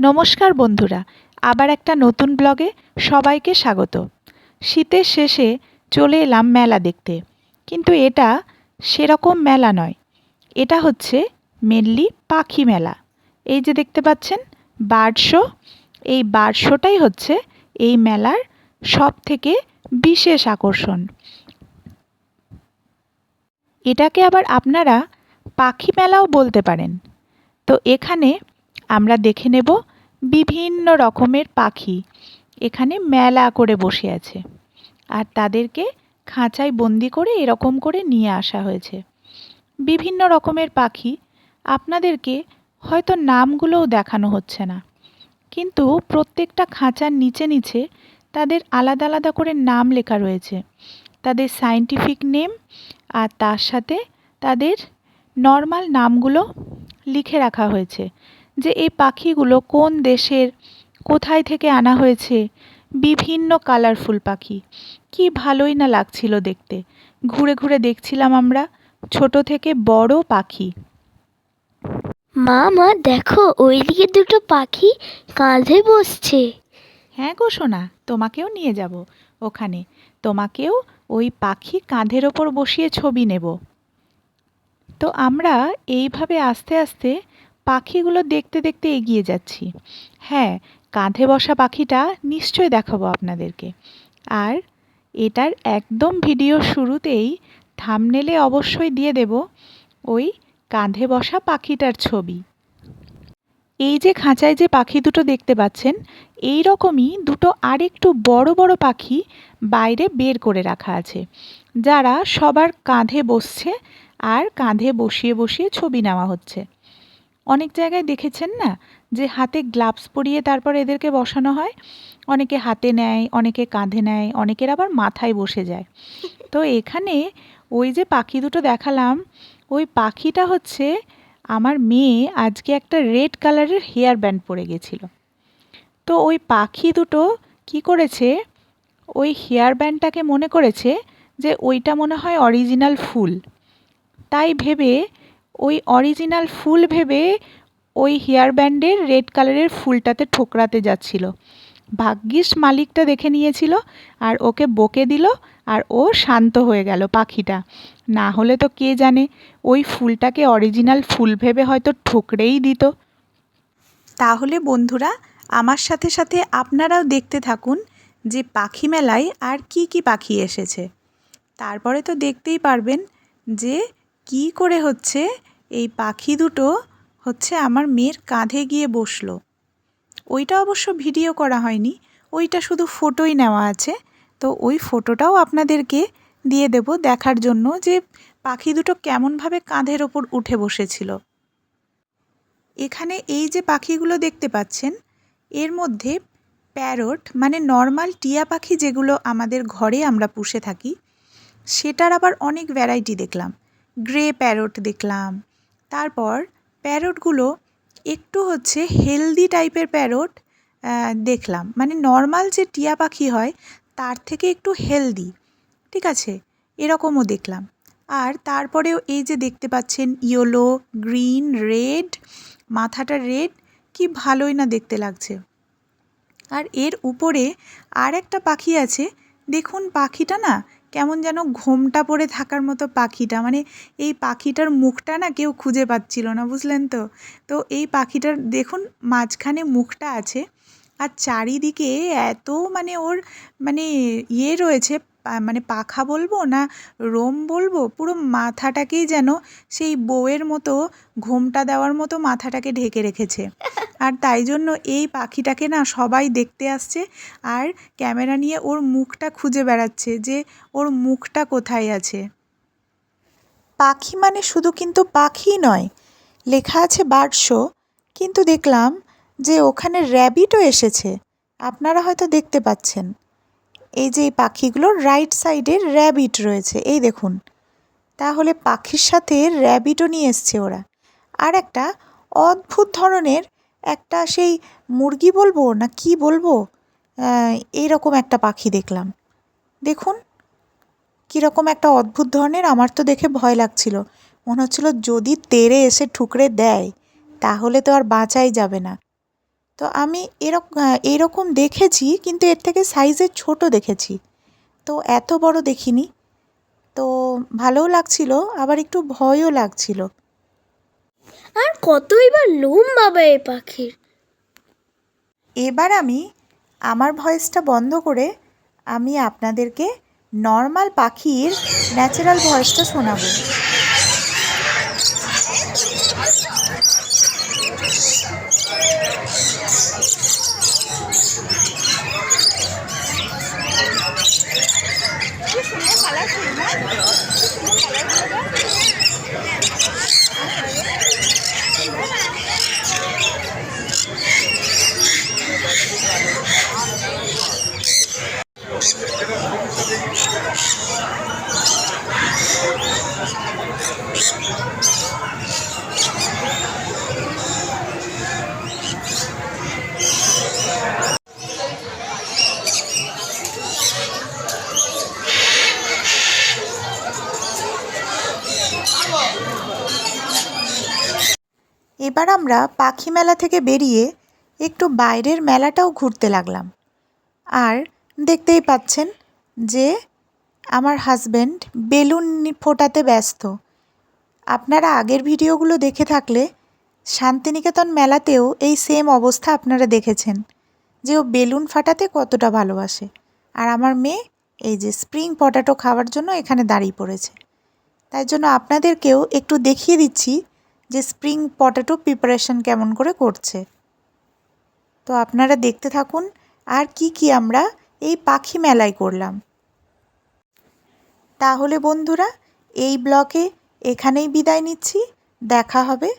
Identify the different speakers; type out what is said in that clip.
Speaker 1: নমস্কার বন্ধুরা, আবার একটা নতুন ব্লগে সবাইকে স্বাগত। শীতের শেষে চলে এলাম মেলা দেখতে। কিন্তু এটা সেরকম মেলা নয়। এটা হচ্ছে মেনলি পাখি মেলা। এই যে দেখতে পাচ্ছেন বার্ড শো এই বার্ড শোটাই হচ্ছে এই মেলার সব থেকে বিশেষ আকর্ষণ। এটাকে আবার আপনারা পাখি মেলাও বলতে পারেন। তো এখানে আমরা দেখে নেব বিভিন্ন রকমের পাখি এখানে মেলা করে বসে আছে। আর তাদেরকে খাঁচায় বন্দি করে এরকম করে নিয়ে আসা হয়েছে। বিভিন্ন রকমের পাখি আপনাদেরকে হয়তো নামগুলোও দেখানো হচ্ছে না। কিন্তু প্রত্যেকটা খাঁচার নিচে নিচে তাদের আলাদা আলাদা করে নাম লেখা রয়েছে। তাদের সায়েন্টিফিক নেম আর তার সাথে তাদের নর্মাল নামগুলো লিখে রাখা হয়েছে। যে এই পাখিগুলো কোন দেশের কোথায় থেকে আনা হয়েছে বিভিন্ন কালারফুল পাখি। কি ভালোই না লাগছিল দেখতে। ঘুরে ঘুরে দেখছিলাম আমরা ছোট থেকে বড় পাখি।
Speaker 2: মা মা দেখো ওইদিকে দুটো পাখি কাঁধে বসছে।
Speaker 1: হ্যাঁ গো সোনা তোমাকেও নিয়ে যাব ওখানে। তোমাকেও ওই পাখি কাঁধের ওপর বসিয়ে ছবি নেব। তো আমরা এইভাবে আস্তে আস্তে পাখিগুলো দেখতে দেখতে এগিয়ে যাচ্ছি। হ্যাঁ কাঁধে বসা পাখিটা নিশ্চয় দেখাবো আপনাদেরকে। আর এটার একদম ভিডিও শুরুতেই থামনেলে অবশ্যই দিয়ে দেব ওই কাঁধে বসা পাখিটার ছবি। এই যে খাঁচায় যে পাখি দুটো দেখতে পাচ্ছেন, এই রকমই দুটো আরেকটু বড় বড় পাখি বাইরে বের করে রাখা আছে, যারা সবার কাঁধে বসছে আর কাঁধে বসিয়ে বসিয়ে ছবি নেওয়া হচ্ছে। অনেক জায়গায় দেখেছেন না যে হাতে গ্লাভস পরিয়ে তারপর এদেরকে বসানো হয়? অনেকে হাতে নেয়, অনেকে কাঁধে নেয়, অনেকের আবার মাথায় বসে যায়। তো এখানে ওই যে পাখি দুটো দেখালাম, ওই পাখিটা হচ্ছে আমার মেয়ে আজকে একটা রেড কালারের হেয়ার ব্যান্ড পরে গেছিল। তো ওই পাখি দুটো কি করেছে? ওই হেয়ার ব্যান্ডটাকে মনে করেছে যে ওইটা মনে হয় অরিজিনাল ফুল। তাই ভেবে ওই অরিজিনাল ফুল ভেবে ওই হেয়ার ব্যান্ডের রেড কালারের ফুলটাতে ঠোকরাতে যাচ্ছিল। ভাগ্যিস মালিকটা দেখে নিয়েছিল আর ওকে বকে দিল আর ও শান্ত হয়ে গেল পাখিটা। না হলে তো কে জানে, ওই ফুলটাকে অরিজিনাল ফুল ভেবে হয়তো ঠোকরেই দিত। তাহলে বন্ধুরা, আমার সাথে সাথে আপনারাও দেখতে থাকুন যে পাখি মেলায় আর কি কি পাখি এসেছে। তারপরে তো দেখতেই পারবেন যে কি করে হচ্ছে এই পাখি দুটো হচ্ছে আমার মেয়ের কাঁধে গিয়ে বসল। ওইটা অবশ্য ভিডিও করা হয়নি, ওইটা শুধু ফটোই নেওয়া আছে। তো ওই ফটোটাও আপনাদেরকে দিয়ে দেব দেখার জন্য যে পাখি দুটো কেমনভাবে কাঁধের ওপর উঠে বসেছিল। এখানে এই যে পাখিগুলো দেখতে পাচ্ছেন, এর মধ্যে প্যারট মানে নর্মাল টিয়া পাখি যেগুলো আমাদের ঘরে আমরা পুষে থাকি, সেটার আবার অনেক ভ্যারাইটি দেখলাম। গ্রে প্যারট দেখলাম তারপর প্যারটগুলো একটু হচ্ছে হেলদি টাইপের প্যারট দেখলাম। মানে নর্মাল যে টিয়া পাখি হয়, তার থেকে একটু হেলদি। ঠিক আছে? এরকমও দেখলাম। আর তারপরেও এই যে দেখতে পাচ্ছেন, ইয়েলো, গ্রিন, রেড, মাথাটা রেড, কি ভালোই না দেখতে লাগছে। আর এর উপরে আর একটা পাখি আছে, দেখুন পাখিটা না কেমন যেন ঘোমটা পড়ে থাকার মতো পাখিটা। মানে এই পাখিটার মুখটা না কেউ খুঁজে পাচ্ছিল না, বুঝলেন তো? তো এই পাখিটার দেখুন মাঝখানে মুখটা আছে আর চারিদিকে এত মানে ওর মানে ইয়ে রয়েছে মানে পাখা বলব না রোম বলব, পুরো মাথাটাকেই যেন সেই বউয়ের মতো ঘোমটা দেওয়ার মতো মাথাটাকে ঢেকে রেখেছে। আর তাই জন্য এই পাখিটাকে না সবাই দেখতে আসছে আর ক্যামেরা নিয়ে ওর মুখটা খুঁজে বেড়াচ্ছে যে ওর মুখটা কোথায় আছে। পাখি মানে শুধু কিন্তু পাখি নয়, লেখা আছে বার্ড শো কিন্তু দেখলাম যে ওখানে র্যাবিটও এসেছে। আপনারা হয়তো দেখতে পাচ্ছেন। এই যে এই পাখিগুলোর রাইট সাইডে র্যাবিট রয়েছে। এই দেখুন, তাহলে পাখির সাথে র্যাবিটও নিয়ে এসছে ওরা। আর একটা অদ্ভুত ধরনের একটা সেই মুরগি বলব না কি বলব? এইরকম একটা পাখি দেখলাম। দেখুন, কীরকম একটা অদ্ভুত ধরনের, আমার তো দেখে ভয় লাগছিল। মনে হচ্ছিল যদি তেড়ে এসে ঠুকরে দেয়, তাহলে তো আর বাঁচাই যাবে না। তো আমি এরকম এইরকম দেখেছি কিন্তু এর থেকে সাইজে ছোট দেখেছি। তো এত বড় দেখিনি। তো ভালোও লাগছিল আবার একটু ভয়ও লাগছিল।
Speaker 2: আর কতই বা লোম বাবা এই পাখির।
Speaker 1: এবার আমি আমার ভয়েসটা বন্ধ করে আমি আপনাদেরকে নর্মাল পাখির ন্যাচারাল ভয়েসটা শোনাবো। এবার আমরা পাখি মেলা থেকে বেরিয়ে একটু বাইরের মেলাটাও ঘুরতে লাগলাম। আর দেখতেই পাচ্ছেন যে আমার হাজব্যান্ড বেলুন ফোটাতে ব্যস্ত। আপনারা আগের ভিডিওগুলো দেখে থাকলে শান্তিনিকেতন মেলাতেও এই সেম অবস্থা আপনারা দেখেছেন, যে ও বেলুন ফাটাতে কতটা ভালোবাসে। আর আমার মেয়ে এই যে স্প্রিং পটাটো খাওয়ার জন্য এখানে দাঁড়িয়ে পড়েছে। তাই জন্য আপনাদেরকেও একটু দেখিয়ে দিচ্ছি যে স্প্রিং পটেটো প্রিপারেশন কেমন করে করছে। তো আপনারা দেখতে থাকুন আর কি কি আমরা এই পাখি মেলায় করলাম। তাহলে বন্ধুরা, এই ব্লকে এখানেই বিদায় নিচ্ছি। দেখা হবে